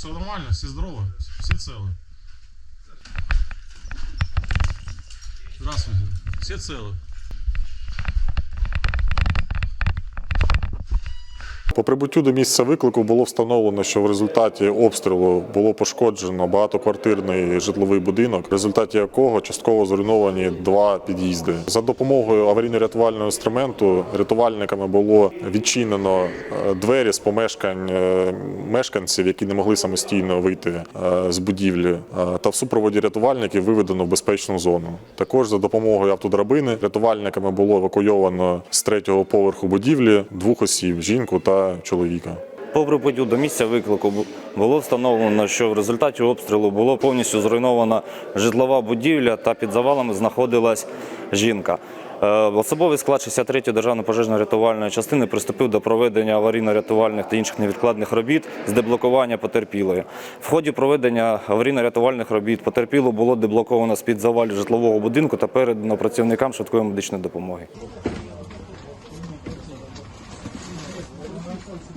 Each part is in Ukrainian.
Все нормально, все здорово, все целы. Здравствуйте. все цілі. По прибуттю до місця виклику було встановлено, що в результаті обстрілу було пошкоджено багатоквартирний житловий будинок, в результаті якого частково зруйновані два під'їзди. За допомогою аварійно-рятувального інструменту рятувальниками було відчинено е, двері з помешкань е, мешканців, які не могли самостійно вийти е, з будівлі, та в супроводі рятувальників виведено в безпечну зону. Також за допомогою автодрабини рятувальниками було евакуйовано з третього поверху будівлі двох осіб жінку та чоловіка. По прибуттю до місця виклику було встановлено, що в результаті обстрілу було повністю зруйнована житлова будівля та під завалами знаходилась жінка. Е, Особовий склад 63-ї державної пожежно-рятувальної частини приступив до проведення аварійно-рятувальних та інших невідкладних робіт з деблокування потерпілої. В ході проведення аварійно-рятувальних робіт потерпілу було деблоковано з-під завалів житлового будинку та передано працівникам швидкої медичної допомоги.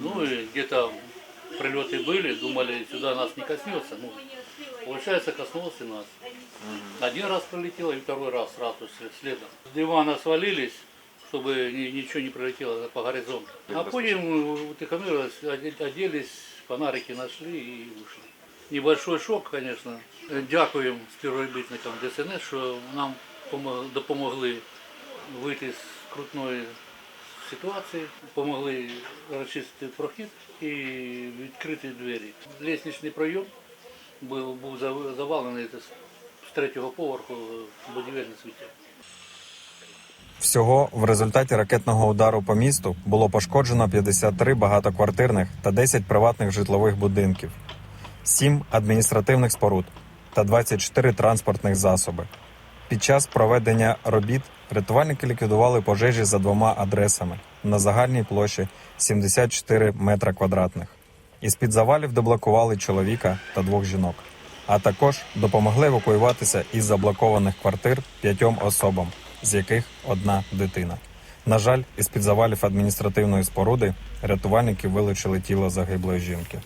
Ну и где-то прилеты были, думали, сюда нас не коснется. Ну, получается, коснулся нас. Один раз пролетело и второй раз сразу с- следом. С дивана свалились, чтобы ни- ничего не пролетело по горизонту. А потом утихомирились, оде- оделись, фонарики нашли и ушли. Небольшой шок, конечно. Дякуємо співробітникам ДСНС, що нам помо- допомогли вийти з крутної ситуації, допомогли розчистити прохід і відкрити двері. Лісничний пройом був, був завалений з третього поверху будівельне сміття. Всього в результаті ракетного удару по місту було пошкоджено 53 багатоквартирних та 10 приватних житлових будинків, 7 адміністративних споруд та 24 транспортних засоби. Під час проведення робіт рятувальники ліквідували пожежі за двома адресами на загальній площі 74 метра квадратних. Із під завалів деблокували чоловіка та двох жінок, а також допомогли евакуюватися із заблокованих квартир п'ятьом особам, з яких одна дитина. На жаль, із під завалів адміністративної споруди рятувальники вилучили тіло загиблої жінки.